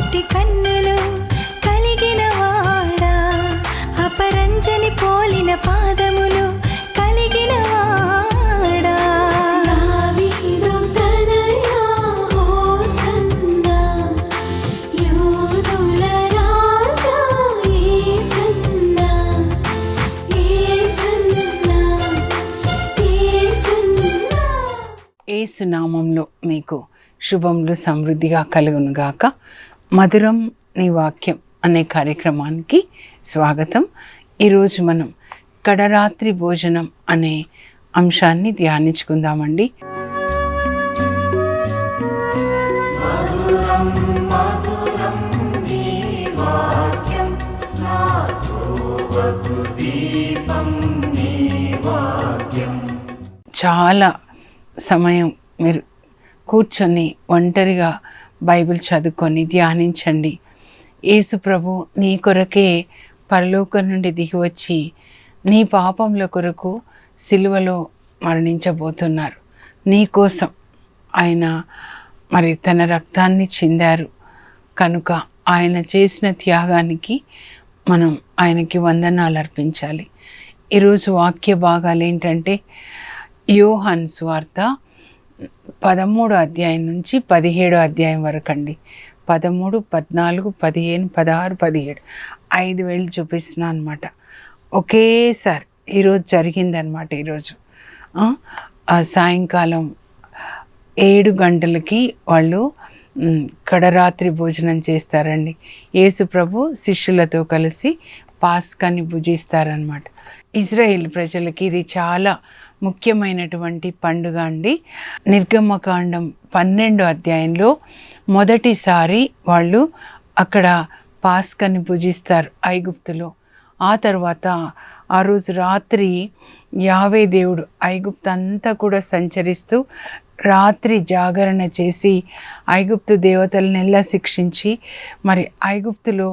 వంటి కన్నులు కలిగిన వాడా అపరంజని పోలిన పాదములు కలిగిన వాడా. దావీదు తనయా హోసన్నా యూదుల రాజా యేసన్నా యేసన్నా యేసన్నా ఏసు నామంలో మీకు శుభములు సమృద్ధిగా కలుగునుగాక. మధురం నీ వాక్యం అనే కార్యక్రమానికి స్వాగతం. ఈరోజు మనం కడరాత్రి భోజనం అనే అంశాన్ని ధ్యానించుకుందామండి. చాలా సమయం మీరు కూర్చొని ఒంటరిగా బైబిల్ చదువుకొని ధ్యానించండి. యేసు ప్రభు నీ కొరకే పరలోకం నుండి దిగివచ్చి నీ పాపంల కొరకు సిలువలో మరణించబోతున్నారు. నీ కోసం ఆయన మరి తన రక్తాన్ని చిందారు. కనుక ఆయన చేసిన త్యాగానికి మనం ఆయనకి వందనాలు అర్పించాలి. ఈరోజు వాక్య భాగాలు ఏంటంటే యోహన్ స్వార్త పదమూడు అధ్యాయం నుంచి పదిహేడో అధ్యాయం వరకు అండి పదమూడు పద్నాలుగు పదిహేను పదహారు పదిహేడు. ఐదు వేలు చూపిస్తున్నాను అనమాట ఒకేసారి ఈరోజు జరిగిందనమాట ఈరోజు. సాయంకాలం ఏడు గంటలకి వాళ్ళు కడరాత్రి భోజనం చేస్తారండి. యేసు ప్రభు శిష్యులతో కలిసి పాస్కాని భుజిస్తారనమాట ఇజ్రాయిల్ ప్రజలకి ఇది చాలా ముఖ్యమైనటువంటి పండుగ అండి. నిర్గమకాండం పన్నెండో అధ్యాయంలో మొదటిసారి వాళ్ళు అక్కడ పాస్కని భుజిస్తారు ఐగుప్తులో. ఆ తర్వాత ఆ రోజు రాత్రి యావే దేవుడు ఐగుప్తు అంతా కూడా సంచరిస్తూ రాత్రి జాగరణ చేసి ఐగుప్తు దేవతలనెల్లా శిక్షించి మరి ఐగుప్తులో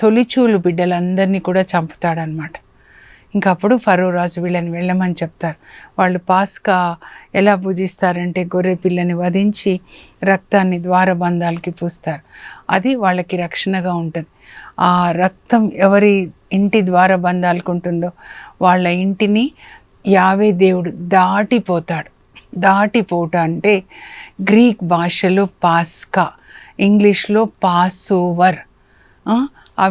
తొలిచూలు బిడ్డలందరినీ కూడా చంపుతాడనమాట ఇంకా అప్పుడు ఫరో రాజు వీళ్ళని వెళ్ళమని చెప్తారు. వాళ్ళు పాస్కా ఎలా పూజిస్తారంటే గొర్రె పిల్లని వధించి రక్తాన్ని ద్వారబంధాలకి పూస్తారు. అది వాళ్ళకి రక్షణగా ఉంటుంది. ఆ రక్తం ఎవరి ఇంటి ద్వారబంధాలకు ఉంటుందో వాళ్ళ ఇంటిని యావే దేవుడు దాటిపోతాడు. దాటిపోట అంటే గ్రీక్ భాషలో పాస్కా ఇంగ్లీష్లో పాస్ ఓవర్ ఆ,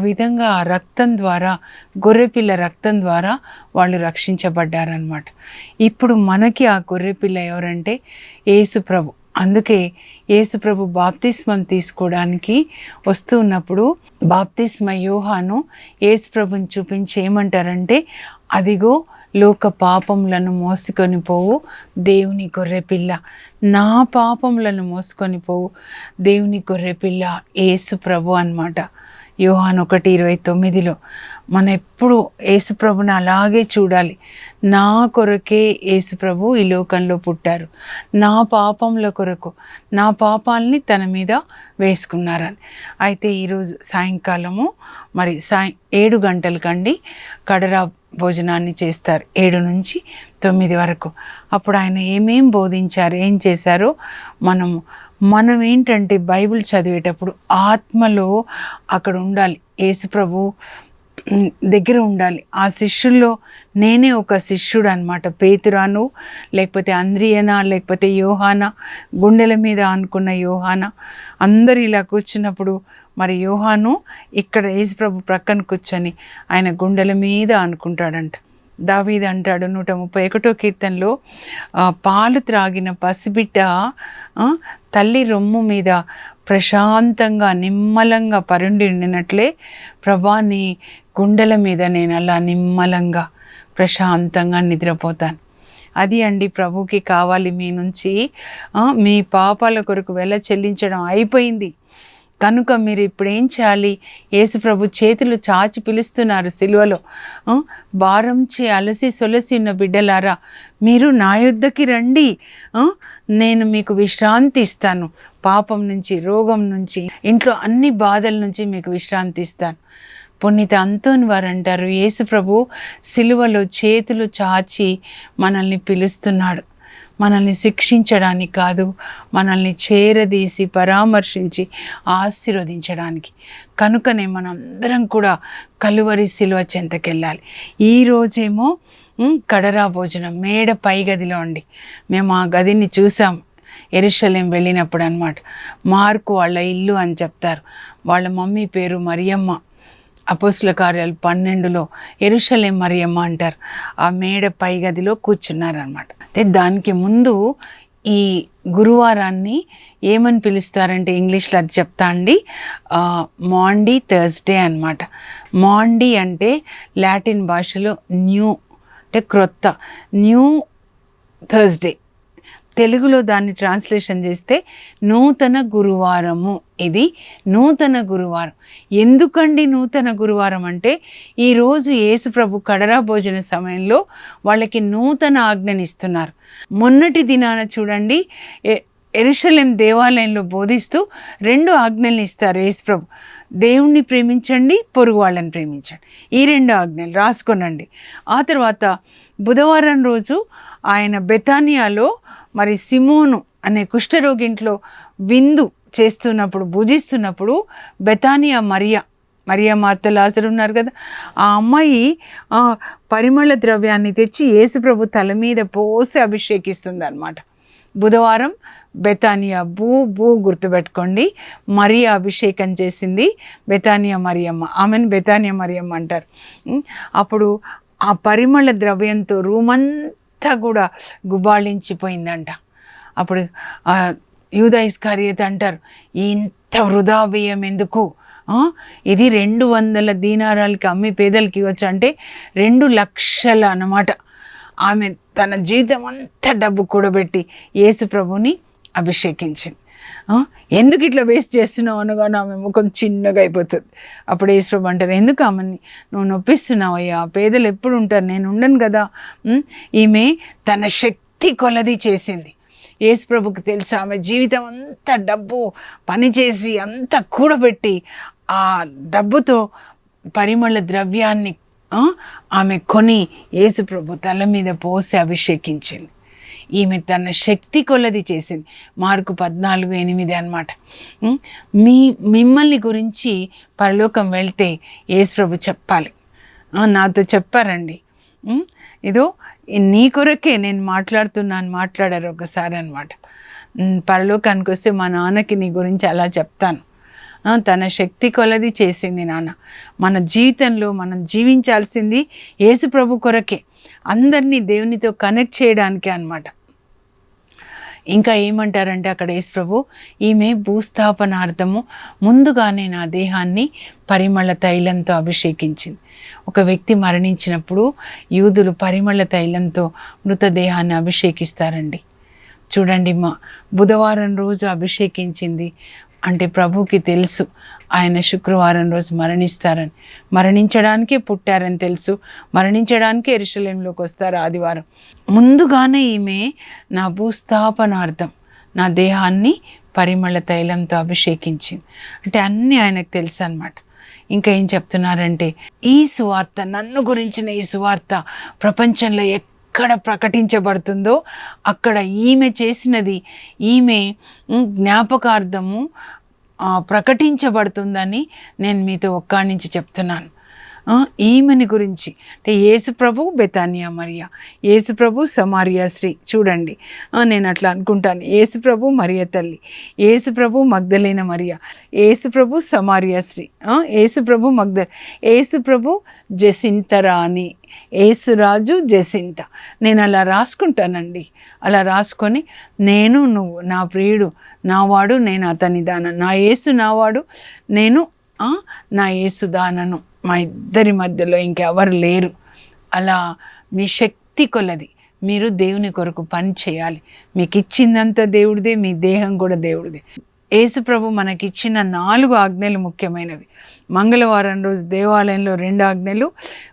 విధంగా ఆ రక్తం ద్వారా గొర్రెపిల్ల రక్తం ద్వారా వాళ్ళు రక్షించబడ్డారనమాట ఇప్పుడు మనకి ఆ గొర్రెపిల్ల ఎవరంటే యేసుప్రభు అందుకే యేసుప్రభు బాప్తిస్మం తీసుకోవడానికి వస్తూ ఉన్నప్పుడు బాప్తిస్మ యోహాను యేసుప్రభుని చూపించి ఏమంటారంటే అదిగో లోక పాపములను మోసుకొని పోవు దేవుని గొర్రెపిల్ల. నా పాపములను మోసుకొని పోవు దేవుని గొర్రెపిల్ల యేసు ప్రభు యోహాన్ ఒకటి ఇరవై తొమ్మిదిలో మన ఎప్పుడు యేసుప్రభుని అలాగే చూడాలి. నా కొరకే యేసుప్రభు ఈ లోకంలో పుట్టారు. నా పాపంల కొరకు నా పాపాలని తన మీద వేసుకున్నారని. అయితే ఈరోజు సాయంకాలము మరి సాయం ఏడు గంటలకండి కడరా భోజనాన్ని చేస్తారు ఏడు నుంచి తొమ్మిది వరకు. అప్పుడు ఆయన ఏమేం బోధించారు ఏం చేశారో మనము మనం ఏంటంటే బైబిల్ చదివేటప్పుడు ఆత్మలో అక్కడ ఉండాలి. యేసుప్రభు దగ్గర ఉండాలి. ఆ శిష్యుల్లో నేనే ఒక శిష్యుడు అనమాట పేతురాను లేకపోతే అంద్రియనా లేకపోతే యోహానా గుండెల మీద అనుకున్న యోహానా. అందరు ఇలా కూర్చున్నప్పుడు మరి యోహాను ఇక్కడ యేసుప్రభు ప్రక్కన కూర్చొని ఆయన గుండెల మీద అనుకుంటాడంట దావీద్ అంటాడు నూట ముప్పై ఒకటో కీర్తనలో పాలు త్రాగిన పసిబిడ్డ తల్లి రొమ్ము మీద ప్రశాంతంగా నిమ్మలంగా పరుండి ఉండినట్లే ప్రభాని గుండెల మీద నేను అలా నిమ్మలంగా ప్రశాంతంగా నిద్రపోతాను. అది అండి ప్రభుకి కావాలి మీ నుంచి. మీ పాపాల కొరకు వెల చెల్లించడం అయిపోయింది. కనుక మీరు ఇప్పుడు ఏం చేయాలి? యేసుప్రభు చేతులు చాచి పిలుస్తున్నారు సిలువలో. భారంచి అలసి సొలసి ఉన్న బిడ్డలారా మీరు నా యుద్ధకి రండి. నేను మీకు విశ్రాంతి ఇస్తాను. పాపం నుంచి రోగం నుంచి ఇంట్లో అన్ని బాధల నుంచి మీకు విశ్రాంతి ఇస్తాను. పునీత అంతోని వారు అంటారు యేసుప్రభు సిలువలో చేతులు చాచి మనల్ని పిలుస్తున్నాడు. మనల్ని శిక్షించడానికి కాదు మనల్ని చేరదీసి పరామర్శించి ఆశీర్వదించడానికి. కనుకనే మనందరం కూడా కలువరి సిలువ చెంతకెళ్ళాలి. ఈరోజేమో కడరా భోజనం మేడ పై గదిలో అండి మేము ఆ గదిని చూసాం ఎరుషలేం వెళ్ళినప్పుడు అనమాట మార్కు వాళ్ళ ఇల్లు అని చెప్తారు. వాళ్ళ మమ్మీ పేరు మరియమ్మ. అపోసుల కార్యాలు పన్నెండులో ఎరుషలేం మరియమ్మ అంటారు. ఆ మేడ పై గదిలో కూర్చున్నారనమాట అయితే దానికి ముందు ఈ గురువారాన్ని ఏమని పిలుస్తారంటే ఇంగ్లీష్లో అది చెప్తా అండి. మాండీ థర్స్డే అనమాట మాండీ అంటే లాటిన్ భాషలో న్యూ అంటే క్రొత్త. New Thursday. తెలుగులో దాన్ని ట్రాన్స్లేషన్ చేస్తే నూతన గురువారము. ఇది నూతన గురువారం. ఎందుకండి నూతన గురువారం అంటే ఈరోజు యేసుప్రభు కడరా భోజన సమయంలో వాళ్ళకి నూతన ఆజ్ఞనిస్తున్నారు. మొన్నటి దినాన చూడండి ఎ- ఎరుషలేం దేవాలయంలో బోధిస్తూ రెండు ఆజ్ఞల్ని ఇస్తారు యేసుప్రభు దేవుణ్ణి ప్రేమించండి పొరుగు వాళ్ళని ప్రేమించండి. ఈ రెండు ఆజ్ఞలు రాసుకోనండి. ఆ తర్వాత బుధవారం రోజు ఆయన బెతానియాలో మరి సిమోను అనే కుష్ఠరోగింట్లో విందు చేస్తున్నప్పుడు భుజిస్తున్నప్పుడు బెతానియా మరియా మరియా మార్త లాజరు ఉన్నారు కదా ఆ అమ్మాయి ఆ పరిమళ ద్రవ్యాన్ని తెచ్చి యేసుప్రభు తల మీద పోసి అభిషేకిస్తుంది అనమాట బుధవారం బెతానియా భూ భూ గుర్తుపెట్టుకోండి మరియా అభిషేకం చేసింది బెతానియా మరియమ్మ ఆమెను బెతానియా మరియమ్మ అంటారు. అప్పుడు ఆ పరిమళ ద్రవ్యంతో రూమంతా కూడా గుబాళించిపోయిందంట. అప్పుడు ఆ యూదా ఇస్కారియత అంటారు ఇంత వృధా వ్యయం ఎందుకు? ఇది రెండు వందల దీనారాలకి అమ్మి పేదలకి ఇవ్వచ్చు? అంటే రెండు లక్షల అన్నమాట. ఆమె తన జీవితం అంతా డబ్బు కూడబెట్టి యేసు ప్రభుని అభిషేకించింది. ఎందుకు ఇట్లా వేస్ట్ చేస్తున్నావు? అనగానే ఆమె ముఖం చిన్నగా అయిపోతుంది. అప్పుడు ఈశ్వరం అంటారు ఎందుకు ఆమెని నువ్వు నొప్పిస్తున్నావు అయ్యా? పేదలు ఎప్పుడు ఉంటారు? నేను ఉండను కదా. ఈమె తన శక్తి కొలది చేసింది. యేసుప్రభుకి తెలుసు ఆమె జీవితం అంతా డబ్బు పనిచేసి అంతా కూడబెట్టి ఆ డబ్బుతో పరిమళ ద్రవ్యాన్ని ఆమె కొని యేసుప్రభు తల మీద పోసి అభిషేకించింది. ఈమె తన శక్తి కొలది చేసింది. మార్కు పద్నాలుగు ఎనిమిది అనమాట మీ మిమ్మల్ని గురించి పరలోకం వెళ్తే యేసుప్రభు చెప్పాలి. నాతో చెప్పారండి. ఇదో నీ కొరకే నేను మాట్లాడుతున్నాను మాట్లాడారు ఒకసారి అనమాట పరలోకానికి వస్తే మా నాన్నకి నీ గురించి అలా చెప్తాను. తన శక్తి కొలది చేసింది నాన్న. మన జీవితంలో మనం జీవించాల్సింది యేసు ప్రభు కొరకే. అందరినీ దేవునితో కనెక్ట్ చేయడానికే అన్నమాట. ఇంకా ఏమంటారంటే అక్కడ యేసు ప్రభు ఈమె భూస్థాపనార్థము ముందుగానే నా దేహాన్ని పరిమళ తైలంతో అభిషేకించింది. ఒక వ్యక్తి మరణించినప్పుడు యూదులు పరిమళ తైలంతో మృతదేహాన్ని అభిషేకిస్తారండి. చూడండి మా బుధవారం రోజు అభిషేకించింది అంటే ప్రభుకి తెలుసు ఆయన శుక్రవారం రోజు మరణిస్తారని. మరణించడానికే పుట్టారని తెలుసు. మరణించడానికే ఎరుషలేంలోకి వస్తారు ఆదివారం. ముందుగానే ఈమె నా భూస్థాపనార్థం నా దేహాన్ని పరిమళ తైలంతో అభిషేకించింది. అంటే అన్నీ ఆయనకు తెలుసు అనమాట ఇంకా ఏం చెప్తున్నారంటే ఈ సువార్త నన్ను గురించిన ఈ సువార్త ప్రపంచంలో ఎక్కడ ఎక్కడ ప్రకటించబడుతుందో అక్కడ ఈమె చేసినది ఈమె జ్ఞాపకార్థము ప్రకటించబడుతుందని నేను మీతో ఒక్కడి నుంచి చెప్తున్నాను. ఈమెని గురించి. అంటే యేసుప్రభు బెతానియా మరియా. యేసుప్రభు సమారియా శ్రీ చూడండి. నేను అట్లా అనుకుంటాను. యేసుప్రభు మరియ తల్లి. యేసుప్రభు మగ్ధలైన మగ్ధలేన మరియా. యేసుప్రభు సమారియా శ్రీ యేసుప్రభు మగ్ధ యేసుప్రభు జసింతరాణి యేసురాజు జసింత నేను అలా రాసుకుంటానండి. అలా రాసుకొని నేను నువ్వు నా ప్రియుడు నావాడు నేను అతని దాన నా యేసు నావాడు నేను నా యేసు దానను. మా ఇద్దరి మధ్యలో ఇంకెవరు లేరు. అలా మీ శక్తి కొలది. మీరు దేవుని కొరకు పని చేయాలి. మీకు ఇచ్చిందంతా దేవుడిదే మీ దేహం కూడా దేవుడిదే. యేసుప్రభు మనకిచ్చిన నాలుగు ఆజ్ఞలు ముఖ్యమైనవి. మంగళవారం రోజు దేవాలయంలో రెండు ఆజ్ఞలు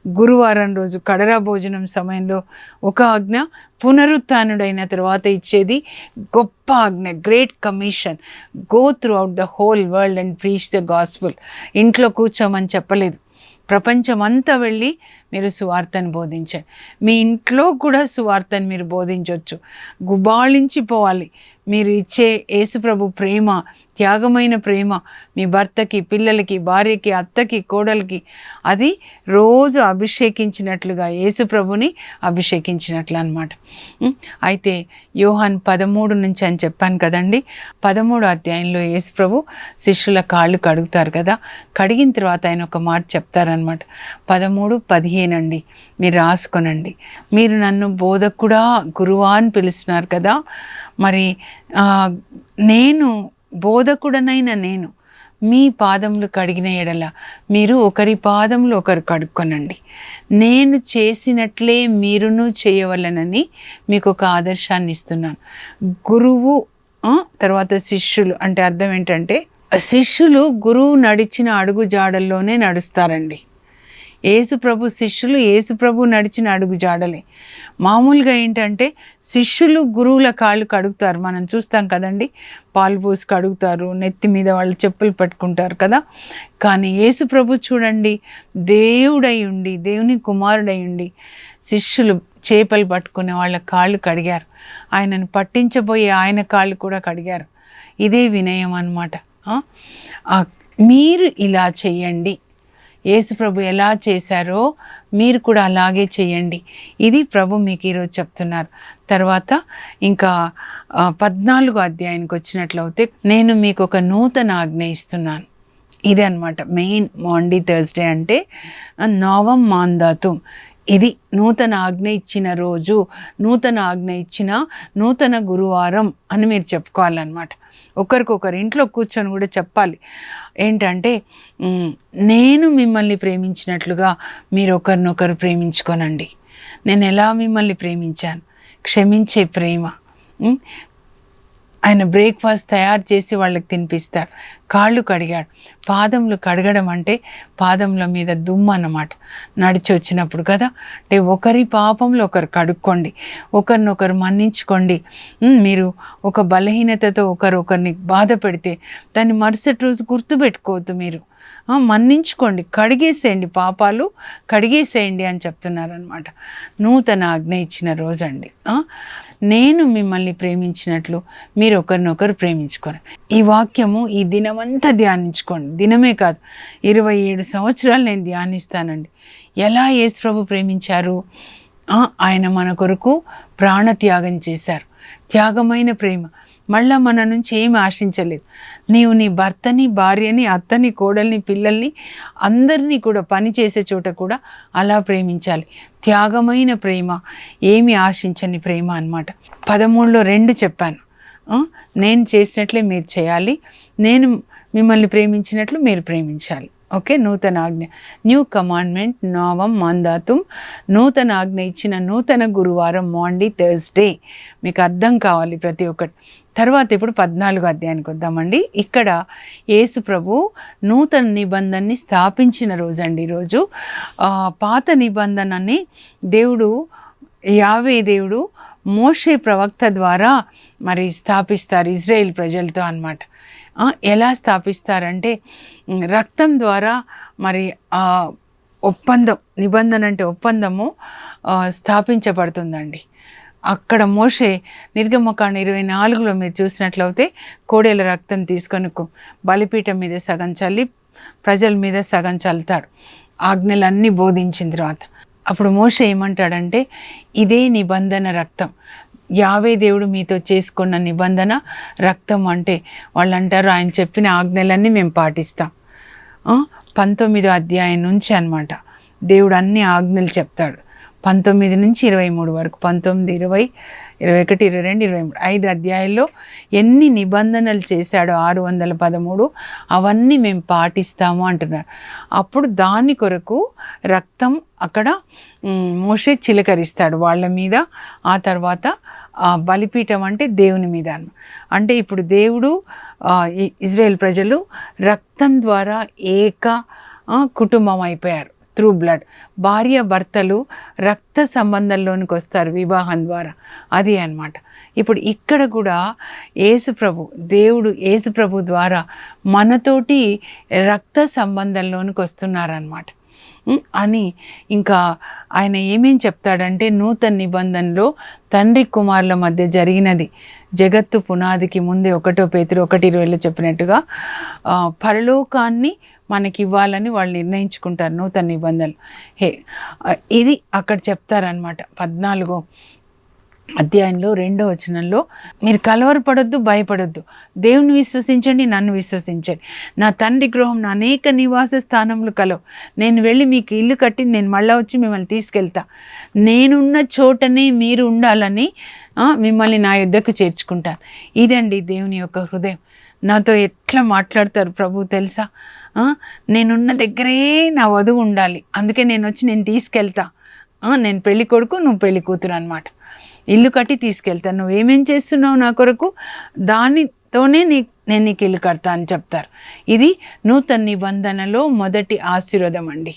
గురువారం రోజు కడరా భోజనం సమయంలో ఒక ఆజ్ఞ పునరుత్డైన తర్వాత ఇచ్చేది గొప్ప ఆజ్ఞ great commission. Go throughout the whole world and preach the gospel ఇంట్లో కూర్చోమని చెప్పలేదు. ప్రపంచమంతా వెళ్ళి మీరు సువార్తను బోధించండి. మీ ఇంట్లో కూడా సువార్తను మీరు బోధించవచ్చు గుబాళించిపోవాలి మీరు ఇచ్చే యేసుప్రభు ప్రేమ త్యాగమైన ప్రేమ మీ భర్తకి పిల్లలకి భార్యకి అత్తకి కోడలికి అది రోజు అభిషేకించినట్లుగా యేసుప్రభుని అభిషేకించినట్లు అనమాట అయితే యోహాన్ పదమూడు నుంచి అని చెప్పాను కదండి. పదమూడు అధ్యాయంలో యేసుప్రభు శిష్యుల కాళ్ళు కడుగుతారు కదా. కడిగిన తర్వాత ఆయన ఒక మాట చెప్తారనమాట పదమూడు పదిహేను అండి. మీరు రాసుకొనండి. మీరు నన్ను బోధకుడా గురువా అని పిలుస్తున్నారు కదా. మరి నేను బోధకుడనైన నేను మీ పాదములు కడిగిన ఎడల మీరు ఒకరి పాదములు ఒకరు కడుక్కొనండి నేను చేసినట్లే మీరును చేయవలనని మీకు ఒక ఆదర్శాన్ని ఇస్తున్నాను. గురువు తర్వాత శిష్యులు అంటే అర్థం ఏంటంటే శిష్యులు గురువు నడిచిన అడుగు జాడల్లోనే నడుస్తారండి. ఏసుప్రభు శిష్యులు ఏసుప్రభు నడిచిన అడుగు జాడలే. మామూలుగా ఏంటంటే శిష్యులు గురువుల కాళ్ళు కడుగుతారు. మనం చూస్తాం కదండి పాలు పోసి కడుగుతారు నెత్తి మీద వాళ్ళు చెప్పులు పట్టుకుంటారు కదా. కానీ ఏసుప్రభు చూడండి దేవుడై ఉండి దేవుని కుమారుడై ఉండి శిష్యులు చేపలు పట్టుకునే వాళ్ళ కాళ్ళు కడిగారు. ఆయనను పట్టించబోయే ఆయన కాళ్ళు కూడా కడిగారు. ఇదే వినయం అనమాట మీరు ఇలా చెయ్యండి. యేసు ప్రభు ఎలా చేశారో మీరు కూడా అలాగే చేయండి. ఇది ప్రభు మీకు ఈరోజు చెప్తున్నారు. తర్వాత ఇంకా పద్నాలుగు అధ్యాయానికి వచ్చినట్లయితే నేను మీకు ఒక నూతన ఆజ్ఞ ఇస్తున్నాను. ఇదే అనమాట మెయిన్ మాండీ థర్స్డే అంటే నవం మాందాతు. ఇది నూతన ఆజ్ఞ ఇచ్చిన రోజు నూతన ఆజ్ఞ ఇచ్చిన నూతన గురువారం అని మీరు చెప్పుకోవాలన్నమాట. ఒకరికొకరు ఇంట్లో కూర్చొని కూడా చెప్పాలి. ఏంటంటే నేను మిమ్మల్ని ప్రేమించినట్లుగా మీరు ఒకరినొకరు ప్రేమించుకోనండి. నేను ఎలా మిమ్మల్ని ప్రేమించాను? క్షమించే ప్రేమ. ఆయన బ్రేక్ఫాస్ట్ తయారు చేసి వాళ్ళకి తినిపిస్తాడు. కాళ్ళు కడిగాడు. పాదములు కడగడం అంటే పాదముల మీద దుమ్ము అన్నమాట. నడిచి వచ్చినప్పుడు కదా? అంటే ఒకరి పాపంలో ఒకరు కడుక్కోండి. ఒకరినొకరు మన్నించుకోండి. మీరు ఒక బలహీనతతో ఒకరు ఒకరిని బాధ పెడితే దాన్ని మరుసటి రోజు గుర్తుపెట్టుకోవద్దు మీరు. మన్నించుకోండి. కడిగేసేయండి పాపాలు కడిగేసేయండి అని చెప్తున్నారనమాట నూతన ఆజ్ఞ ఇచ్చిన రోజండి. నేను మిమ్మల్ని ప్రేమించినట్లు మీరు ఒకరినొకరు ప్రేమించుకోరు. ఈ వాక్యము ఈ దినమంతా ధ్యానించుకోండి. దినమే కాదు ఇరవై ఏడు సంవత్సరాలు నేను ధ్యానిస్తానండి. ఎలా యేసు ప్రభు ప్రేమించారు? ఆయన మన కొరకు ప్రాణత్యాగం చేశారు. త్యాగమైన ప్రేమ. మళ్ళా మన నుంచి ఏమి ఆశించలేదు. నీవు నీ భర్తని భార్యని అత్తని కోడల్ని పిల్లల్ని అందరినీ కూడా పని చేసే చోట కూడా అలా ప్రేమించాలి. త్యాగమైన ప్రేమ ఏమి ఆశించని ప్రేమ అన్నమాట. పదమూడులో రెండు చెప్పాను. నేను చేసినట్లే మీరు చేయాలి. నేను మిమ్మల్ని ప్రేమించినట్లు మీరు ప్రేమించాలి. ఓకే? నూతన ఆజ్ఞ. న్యూ కమాండ్మెంట్ నావం మందాతుం. నూతన ఆజ్ఞ ఇచ్చిన నూతన గురువారం మాండీ థర్స్డే. మీకు అర్థం కావాలి ప్రతి ఒక్కటి. తర్వాత ఇప్పుడు పద్నాలుగు అధ్యాయానికి వద్దామండి. ఇక్కడ యేసు ప్రభు నూతన నిబంధనని స్థాపించిన రోజండి ఈరోజు. పాత నిబంధనని దేవుడు యావే దేవుడు మోషే ప్రవక్త ద్వారా మరి స్థాపిస్తారు ఇజ్రాయేల్ ప్రజలతో అన్నమాట. ఎలా స్థాపిస్తారంటే రక్తం ద్వారా మరి ఒప్పందం నిబంధన అంటే ఒప్పందము స్థాపించబడుతుందండి. అక్కడ మోషే నిర్గమకాండ ఇరవై నాలుగులో మీరు చూసినట్లయితే కోడేల రక్తం తీసుకొని బలిపీఠం మీద సగం చల్లి ప్రజల మీద సగం చల్లుతాడు. ఆజ్ఞలన్నీ బోధించిన తర్వాత అప్పుడు మోష ఏమంటాడంటే ఇదే నిబంధన రక్తం. యావే దేవుడు మీతో చేసుకున్న నిబంధన రక్తం అంటే వాళ్ళు అంటారు ఆయన చెప్పిన ఆజ్ఞలన్నీ మేము పాటిస్తాం. పంతొమ్మిదో అధ్యాయం నుంచి అనమాట దేవుడు అన్ని ఆజ్ఞలు చెప్తాడు. పంతొమ్మిది నుంచి ఇరవై మూడు వరకు. పంతొమ్మిది ఇరవై ఇరవై ఒకటి ఇరవై రెండు ఇరవై మూడు. ఐదు అధ్యాయాల్లో ఎన్ని నిబంధనలు చేశాడో ఆరు వందల పదమూడు అవన్నీ మేము పాటిస్తాము అంటున్నారు. అప్పుడు దాని కొరకు రక్తం అక్కడ మోసే మోషే చిలకరిస్తాడు. వాళ్ళ మీద ఆ తర్వాత బలిపీఠం అంటే దేవుని మీద అంటే ఇప్పుడు దేవుడు ఇజ్రాయెల్ ప్రజలు రక్తం ద్వారా ఏక కుటుంబం అయిపోయారు. Through blood. భార్య భర్తలు రక్త సంబంధంలోనికి వస్తారు వివాహం ద్వారా. అది అన్నమాట. ఇప్పుడు ఇక్కడ కూడా యేసుప్రభు దేవుడు యేసుప్రభు ద్వారా మనతోటి రక్త సంబంధంలోనికి వస్తున్నారనమాట అని ఇంకా ఆయన ఏమేం చెప్తాడంటే నూతన నిబంధనలో తండ్రి కుమారుల మధ్య జరిగినది. జగత్తు పునాదికి ముందే ఒకటో పేతురు ఒకటి ఇరవైలో చెప్పినట్టుగా పరలోకాన్ని మనకి ఇవ్వాలని వాళ్ళు నిర్ణయించుకుంటారు నూతన నిబంధనలు. హే ఇది అక్కడ చెప్తారనమాట పద్నాలుగో అధ్యాయంలో రెండో వచనంలో మీరు కలవరపడొద్దు భయపడొద్దు. దేవుని విశ్వసించండి నన్ను విశ్వసించండి. నా తండ్రి గృహం నా అనేక నివాస స్థానములు కలవు. నేను వెళ్ళి మీకు ఇల్లు కట్టి నేను మళ్ళీ వచ్చి మిమ్మల్ని తీసుకెళ్తా. నేనున్న చోటనే మీరు ఉండాలని మిమ్మల్ని నా యుద్ధకు చేర్చుకుంటాను. ఇదండి దేవుని యొక్క హృదయం. నాతో ఎట్లా మాట్లాడతారు ప్రభు తెలుసా? నేనున్న దగ్గరే నా వధువు ఉండాలి. అందుకే నేను వచ్చి నేను తీసుకెళ్తా. నేను పెళ్ళి కొడుకు నువ్వు పెళ్ళి కూతురు అనమాట ఇల్లు కట్టి తీసుకెళ్తాను నువ్వు ఏమేం చేస్తున్నావు నా కొరకు? దానితోనే నీ నేను నీకు ఇల్లు కడతా అని చెప్తారు. ఇది నూతన నిబంధనలో మొదటి ఆశీర్వాదం అండి.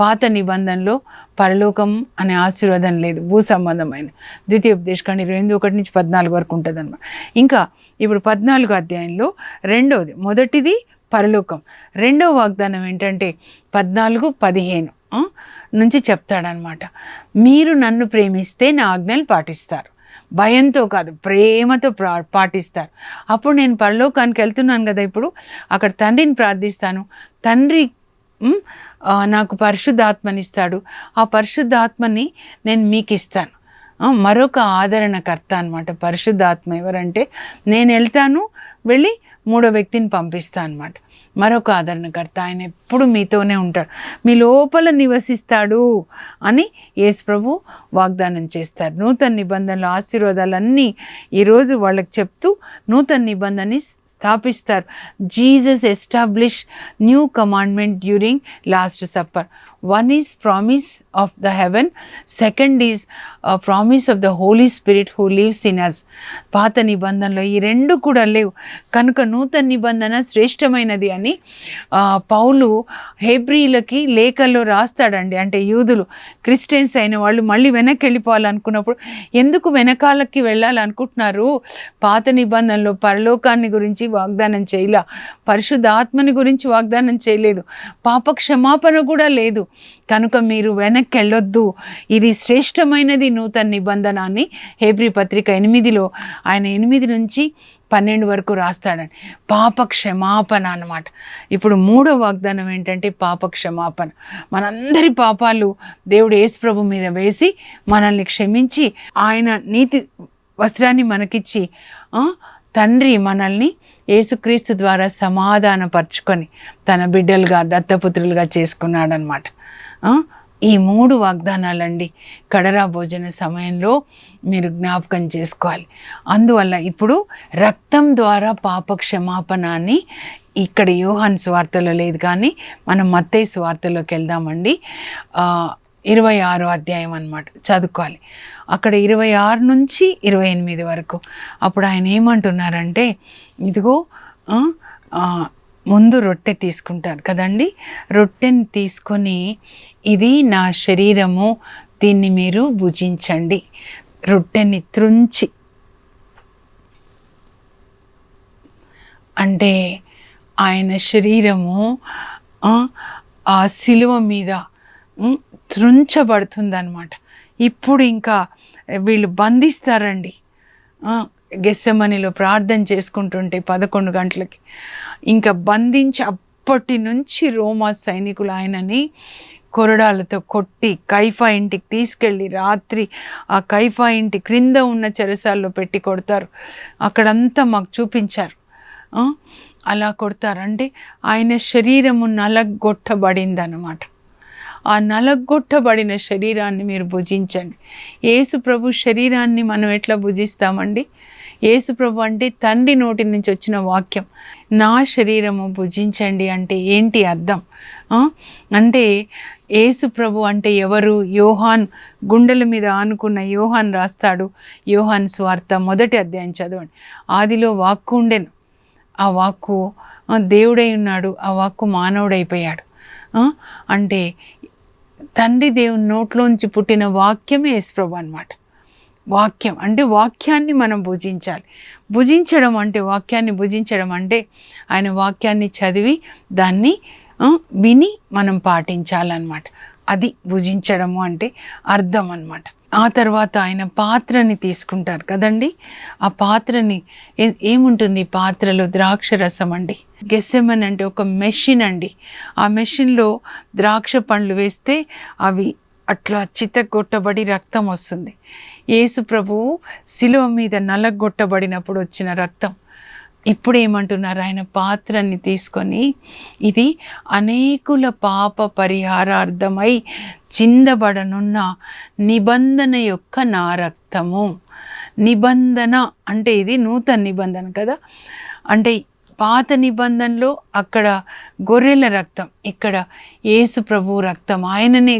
పాత నిబంధనలో పరలోకం అనే ఆశీర్వాదం లేదు భూ సంబంధమైన. ద్వితీయ ఉపదేశకాండ ఇరవై ఎనిమిది ఒకటి నుంచి పద్నాలుగు వరకు ఉంటుంది అనమాట ఇంకా ఇప్పుడు పద్నాలుగు అధ్యాయంలో రెండవది మొదటిది పరలోకం. రెండవ వాగ్దానం ఏంటంటే పద్నాలుగు పదిహేను నుంచి చెప్తాడనమాట. మీరు నన్ను ప్రేమిస్తే నా ఆజ్ఞలు పాటిస్తారు. భయంతో కాదు ప్రేమతో ప్రా పాటిస్తారు. అప్పుడు నేను పరలోకానికి వెళ్తున్నాను కదా ఇప్పుడు. అక్కడ తండ్రిని ప్రార్థిస్తాను. తండ్రి నాకు పరిశుద్ధాత్మనిస్తాడు ఆ పరిశుద్ధాత్మని నేను మీకు ఇస్తాను మరొక ఆదరణకర్త అనమాట. పరిశుద్ధాత్మ ఎవరంటే నేను వెళ్తాను వెళ్ళి మూడో వ్యక్తిని పంపిస్తాను అనమాట మరొక ఆదరణకర్త ఆయన ఎప్పుడు మీతోనే ఉంటాడు. మీ లోపల నివసిస్తాడు అని యేసు ప్రభు వాగ్దానం చేస్తారు. నూతన నిబంధనలు ఆశీర్వాదాలన్నీ ఈరోజు వాళ్ళకి చెప్తూ నూతన నిబంధనని స్థాపిస్తారు. Jesus establish new commandment during last supper. One is promise of the heaven second is promise of the Holy Spirit who leaves in us పాత నిబంధనలో ఈ రెండు కూడా లేవు. కనుక నూతన నిబంధన శ్రేష్టమైనది అని పౌలు హెబ్రిలకి లేఖల్లో రాస్తాడండి. అంటే యూదులు క్రిస్టియన్స్ అయిన వాళ్ళు మళ్ళీ వెనక్కి వెళ్ళిపోవాలనుకున్నప్పుడు ఎందుకు వెనకాలకి వెళ్ళాలనుకుంటున్నారు? పాత నిబంధనలో పరలోకాన్ని గురించి వాగ్దానం చేయలా? పరిశుద్ధాత్మని గురించి వాగ్దానం చేయలేదు. పాప క్షమాపణ కూడా లేదు. కనుక మీరు వెనక్కి వెళ్ళొద్దు ఇది శ్రేష్టమైనది నూతన నిబంధన అని హేబ్రి పత్రిక ఎనిమిదిలో ఆయన ఎనిమిది నుంచి పన్నెండు వరకు రాస్తాడని. పాప క్షమాపణ అనమాట ఇప్పుడు మూడో వాగ్దానం ఏంటంటే పాప క్షమాపణ. మనందరి పాపాలు దేవుడు యేసుప్రభు మీద వేసి మనల్ని క్షమించి ఆయన నీతి వస్త్రాన్ని మనకిచ్చి తండ్రి మనల్ని యేసుక్రీస్తు ద్వారా సమాధానపరచుకొని తన బిడ్డలుగా దత్తపుత్రులుగా చేసుకున్నాడనమాట ఈ మూడు వాగ్దానాలండి. కడరా భోజన సమయంలో మీరు జ్ఞాపకం చేసుకోవాలి. అందువల్ల ఇప్పుడు రక్తం ద్వారా పాప క్షమాపణాన్ని ఇక్కడ యూహాన్ స్వార్థలో లేదు కానీ మనం మత్తయి స్వార్థలోకి వెళ్దామండి. ఇరవై ఆరో అధ్యాయం అనమాట చదువుకోవాలి. అక్కడ ఇరవై ఆరు నుంచి ఇరవై ఎనిమిది వరకు అప్పుడు ఆయన ఏమంటున్నారంటే ఇదిగో ముందు రొట్టె తీసుకుంటారు కదండి? రొట్టెని తీసుకొని ఇది నా శరీరము దీన్ని మీరు భుజించండి. రొట్టెని త్రుంచి. అంటే ఆయన శరీరము ఆ, శిలువ మీద త్రుంచబడుతుందన్నమాట. ఇప్పుడు ఇంకా వీళ్ళు బంధిస్తారండి. గెస్సమనిలో ప్రార్థన చేసుకుంటుంటే పదకొండు గంటలకి. ఇంకా బంధించి అప్పటి నుంచి రోమా సైనికులు ఆయనని కొరడాలతో కొట్టి కైఫా ఇంటికి తీసుకెళ్ళి రాత్రి ఆ కైఫా ఇంటి క్రింద ఉన్న చెరసాల్లో పెట్టి కొడతారు. అక్కడంతా మాకు చూపించారు. అలా కొడతారంటే ఆయన శరీరము నలగొట్టబడింది అనమాట ఆ నలగొట్టబడిన శరీరాన్ని మీరు భుజించండి. యేసు ప్రభు శరీరాన్ని మనం ఎట్లా భుజిస్తామండి? యేసు ప్రభు అంటే తండ్రి నోటి నుంచి వచ్చిన వాక్యం. నా శరీరము భుజించండి అంటే ఏంటి అర్థం? అంటే యేసు ప్రభు అంటే ఎవరు? యోహాన్ గుండెల మీద ఆనుకున్న యోహాన్ రాస్తాడు. యోహాన్ స్వార్థ మొదటి అధ్యాయం చదవండి. ఆదిలో వాక్కు ఉండెను. ఆ వాక్కు దేవుడై ఉన్నాడు. ఆ వాక్కు మానవుడైపోయాడు. అంటే తండ్రి దేవుని నోట్లోంచి పుట్టిన వాక్యమే యేసుప్రభు అనమాట వాక్యం. అంటే వాక్యాన్ని మనం భుజించాలి. భుజించడం అంటే వాక్యాన్ని భుజించడం అంటే ఆయన వాక్యాన్ని చదివి దాన్ని విని మనం పాటించాలన్నమాట. అది భుజించడము అంటే అర్థం అన్నమాట. ఆ తర్వాత ఆయన పాత్రని తీసుకుంటారు కదండి? ఆ పాత్రని ఏముంటుంది పాత్రలో? ద్రాక్ష రసం అండి. గెస్సెమన్ అంటే ఒక మెషిన్ అండి. ఆ మెషిన్లో ద్రాక్ష పండ్లు వేస్తే అవి అట్లా చితగొట్టబడి రక్తం వస్తుంది. యేసు ప్రభువు శిలువ మీద నలగొట్టబడినప్పుడు వచ్చిన రక్తం. ఇప్పుడు ఏమంటున్నారు ఆయన పాత్రని తీసుకొని ఇది అనేకుల పాప పరిహారార్థమై చిందబడనున్న నిబంధన యొక్క నా రక్తము. నిబంధన అంటే ఇది నూతన నిబంధన కదా. అంటే పాత నిబంధనలో అక్కడ గొర్రెల రక్తం ఇక్కడ యేసు ప్రభు రక్తం ఆయననే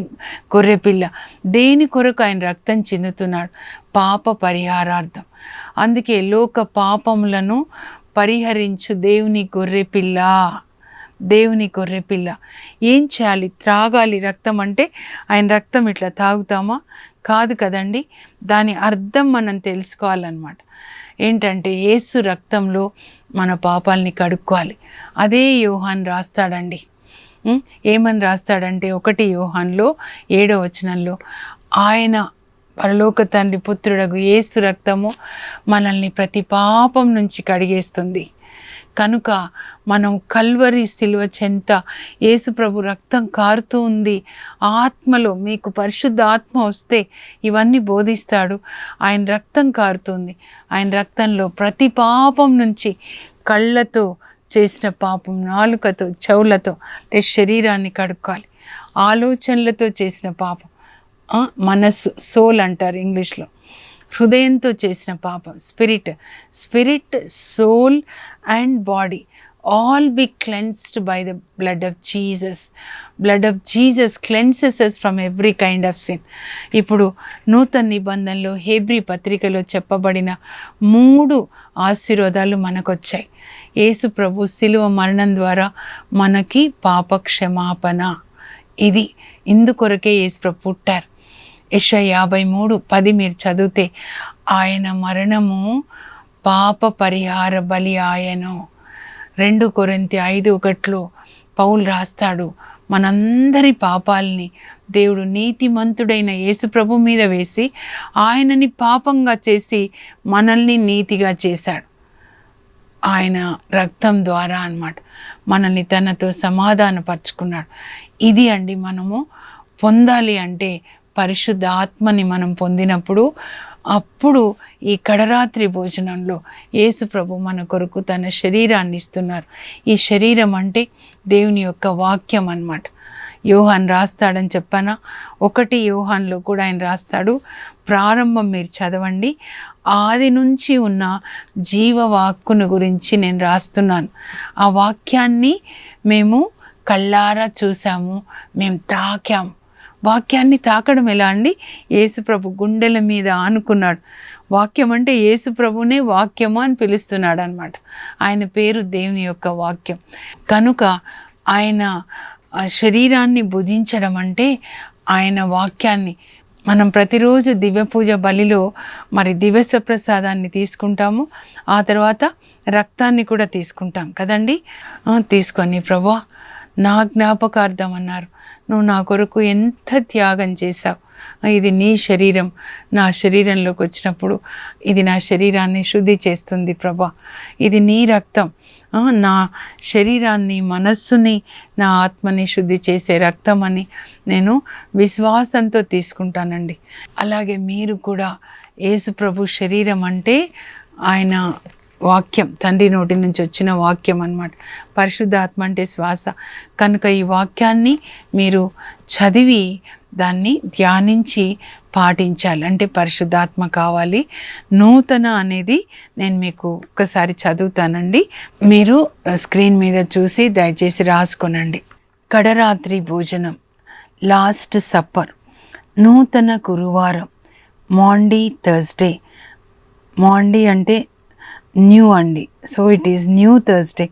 గొర్రెపిల్ల దేని కొరకు ఆయన రక్తం చెందుతున్నాడు? పాప పరిహారార్థం. అందుకే లోక పాపములను పరిహరించు దేవుని గొర్రెపిల్ల దేవుని గొర్రెపిల్ల ఏం చేయాలి? త్రాగాలి రక్తం అంటే ఆయన రక్తం ఇట్లా తాగుతామా? కాదు కదండి. దాని అర్థం మనం తెలుసుకోవాలన్నమాట. ఏంటంటే ఏసు రక్తంలో మన పాపాలని కడుక్కోవాలి. అదే యోహాన్ రాస్తాడండి. ఏమని రాస్తాడంటే ఒకటి యోహాన్లో ఏడో వచనంలో ఆయన పరలోక తండ్రి పుత్రుడగు యేసు రక్తము మనల్ని ప్రతి పాపం నుంచి కడిగేస్తుంది. కనుక మనం కల్వరి సిలువ చెంత యేసుప్రభు రక్తం కారుతూ ఉంది. ఆత్మలో మీకు పరిశుద్ధ ఆత్మ వస్తే ఇవన్నీ బోధిస్తాడు. ఆయన రక్తం కారుతుంది. ఆయన రక్తంలో ప్రతి పాపం నుంచి కళ్ళతో చేసిన పాపం నాలుకతో చెవులతో అంటే శరీరాన్ని కడుక్కోవాలి. ఆలోచనలతో చేసిన పాపం. మనస్సు సోల్ అంటారు ఇంగ్లీష్లో. హృదయంతో చేసిన పాపం. Spirit spirit soul and body all be cleansed by the blood of Jesus blood of Jesus cleanses from every kind of sin ఇప్పుడు నూతన నిబంధనలో హేబ్రీ పత్రికలో చెప్పబడిన మూడు ఆశీర్వాదాలు మనకు వచ్చాయి యేసు ప్రభు శిలువ మరణం ద్వారా మనకి పాప క్షమాపణ ఇది ఇందుకొరకే యేసు ప్రభు పుట్టారు. యశ యాభై మూడు పది మీరు చదివితే ఆయన మరణము పాప పరిహార బలి ఆయను. రెండు కొరింతి ఐదు ఒకట్లో పౌలు రాస్తాడు. మనందరి పాపాలని దేవుడు నీతిమంతుడైన యేసుప్రభు మీద వేసి ఆయనని పాపంగా చేసి మనల్ని నీతిగా చేశాడు. ఆయన రక్తం ద్వారా అన్నమాట మనల్ని తనతో సమాధానపరుచుకున్నాడు. ఇది అండి మనము పొందాలి అంటే పరిశుద్ధ ఆత్మని మనం పొందినప్పుడు అప్పుడు ఈ కడరాత్రి భోజనంలో యేసుప్రభు మన కొరకు తన శరీరాన్ని ఇస్తున్నారు. ఈ శరీరం అంటే దేవుని యొక్క వాక్యం అన్నమాట. యోహాన్ రాస్తాడని చెప్పానా? ఒకటి యోహాన్లో కూడా ఆయన రాస్తాడు ప్రారంభం మీరు చదవండి ఆది నుంచి ఉన్న జీవవాక్కును గురించి నేను రాస్తున్నాను. ఆ వాక్యాన్ని మేము కళ్ళారా చూసాము మేము తాకాము. వాక్యాన్ని తాకడం ఎలా అండి? యేసుప్రభు గుండెల మీద ఆనుకున్నాడు. వాక్యం అంటే యేసుప్రభునే వాక్యము అని పిలుస్తున్నాడు అనమాట ఆయన పేరు దేవుని యొక్క వాక్యం. కనుక ఆయన శరీరాన్ని భుజించడం అంటే ఆయన వాక్యాన్ని మనం ప్రతిరోజు దివ్య పూజ బలిలో మరి దివస ప్రసాదాన్ని తీసుకుంటాము. ఆ తర్వాత రక్తాన్ని కూడా తీసుకుంటాం కదండి? తీసుకొని ప్రభా నా జ్ఞాపకార్థం అన్నారు. నువ్వు నా కొరకు ఎంత త్యాగం చేశావు? ఇది నీ శరీరం. నా శరీరంలోకి వచ్చినప్పుడు ఇది నా శరీరాన్ని శుద్ధి చేస్తుంది ప్రభా. ఇది నీ రక్తం. నా శరీరాన్ని మనస్సుని నా ఆత్మని శుద్ధి చేసే రక్తం అని నేను విశ్వాసంతో తీసుకుంటానండి. అలాగే మీరు కూడా యేసు ప్రభు శరీరం అంటే ఆయన వాక్యం తండ్రి నోటి నుంచి వచ్చిన వాక్యం అన్నమాట. పరిశుద్ధాత్మ అంటే శ్వాస. కనుక ఈ వాక్యాన్ని మీరు చదివి దాన్ని ధ్యానించి పాటించాలి. అంటే పరిశుద్ధాత్మ కావాలి. నూతన అనేది నేను మీకు ఒకసారి చదువుతానండి. మీరు స్క్రీన్ మీద చూసి దయచేసి రాసుకోనండి. కడరాత్రి భోజనం లాస్ట్ సప్పర్ నూతన గురువారం మాండీ థర్స్డే. మాండీ అంటే న్యూ అండి. So it is new Thursday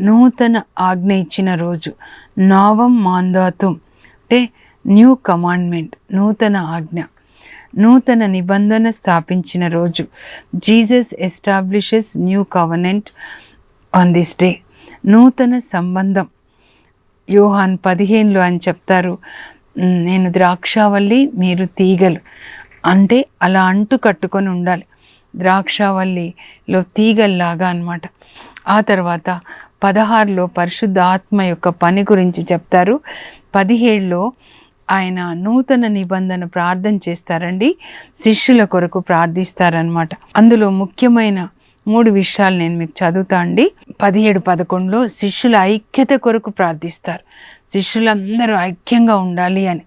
నూతన ఆజ్ఞ ఇచ్చిన రోజు. నావం మాందాతుం అంటే న్యూ కమాండ్మెంట్ నూతన ఆజ్ఞ. నూతన నిబంధన స్థాపించిన రోజు. Jesus establishes new covenant on this day నూతన సంబంధం. యోహాన్ పదిహేనులో అని చెప్తారు నేను ద్రాక్షావల్లి మీరు తీగలు. అంటే అలా అంటు కట్టుకొని ఉండాలి. ద్రాక్షావల్లిలో తీగల్లాగా అన్నమాట. ఆ తర్వాత పదహారులో పరిశుద్ధ ఆత్మ యొక్క పని గురించి చెప్తారు. పదిహేడులో ఆయన నూతన నిబంధన ప్రార్థన చేస్తారండి. శిష్యుల కొరకు ప్రార్థిస్తారనమాట అందులో ముఖ్యమైన మూడు విషయాలు నేను మీకు చదువుతా అండి. పదిహేడు పదకొండులో శిష్యుల ఐక్యత కొరకు ప్రార్థిస్తారు. శిష్యులందరూ ఐక్యంగా ఉండాలి అని.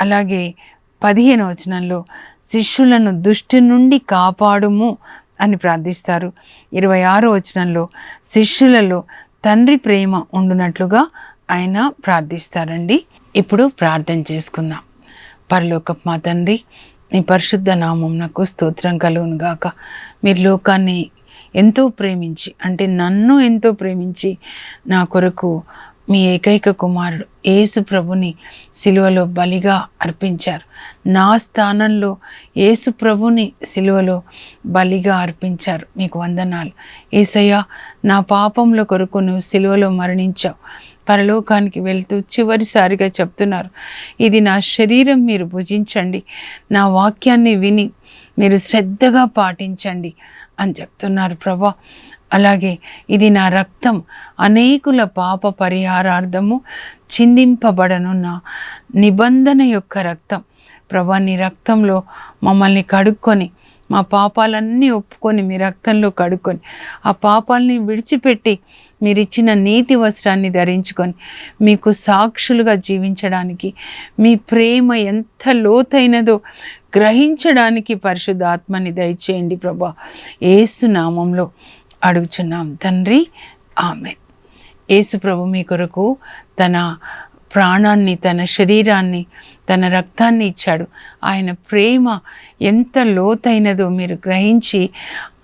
అలాగే పదిహేను వచనంలో శిష్యులను దుష్టి నుండి కాపాడుము అని ప్రార్థిస్తారు. ఇరవై ఆరో వచనంలో శిష్యులలో తండ్రి ప్రేమ ఉండునట్లుగా ఆయన ప్రార్థిస్తారండి. ఇప్పుడు ప్రార్థన చేసుకుందాం. పరలోకపు మా తండ్రి నీ పరిశుద్ధ నామంనకు స్తోత్రం కలుగును గాక. మీరు లోకాన్ని ఎంతో ప్రేమించి అంటే నన్ను ఎంతో ప్రేమించి నా కొరకు మీ ఏకైక కుమారుడు యేసు ప్రభుని సిలువలో బలిగా అర్పించారు. నా స్థానంలో యేసు ప్రభుని సిలువలో బలిగా అర్పించారు. మీకు వందనాలు. ఏసయ్య నా పాపంలో కొరకు నువ్వు సిలువలో మరణించావు. పరలోకానికి వెళ్తూ చివరిసారిగా చెప్తున్నారు. ఇది నా శరీరం మీరు భుజించండి. నా వాక్యాన్ని విని మీరు శ్రద్ధగా పాటించండి అని చెప్తున్నారు ప్రభా. అలాగే ఇది నా రక్తం. అనేకుల పాప పరిహారార్థము చిందింపబడనున్న నిబంధన యొక్క రక్తం. ప్రభా నీ రక్తంలో మమ్మల్ని కడుక్కొని మా పాపాలన్నీ ఒప్పుకొని మీ రక్తంలో కడుక్కొని ఆ పాపాలని విడిచిపెట్టి మీరు ఇచ్చిన నీతి వస్త్రాన్ని ధరించుకొని మీకు సాక్షులుగా జీవించడానికి మీ ప్రేమ ఎంత లోతైనదో గ్రహించడానికి పరిశుద్ధాత్మని దయచేయండి ప్రభా. ఏసు నామంలో అడుగుచున్నాం. తండ్రి ఆమె యేసుప్రభు మీ కొరకు తన ప్రాణాన్ని తన శరీరాన్ని తన రక్తాన్ని ఇచ్చాడు. ఆయన ప్రేమ ఎంత లోతైనదో మీరు గ్రహించి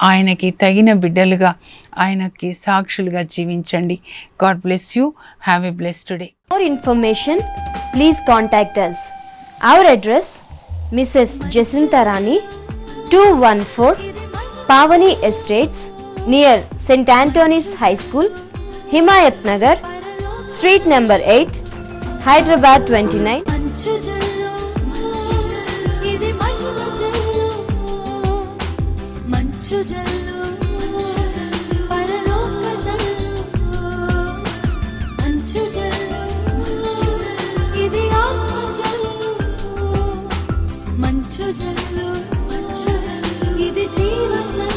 ఆయనకి తగిన బిడ్డలుగా ఆయనకి సాక్షులుగా జీవించండి. God bless you. Have a bless today for information please contact us our address Mrs Jacintharani two one four Pavani estates near St. Anthony's High School, Himayat Nagar, Street number 8, Hyderabad 29. మంచు జల్లు ఇది జీవ జల్లు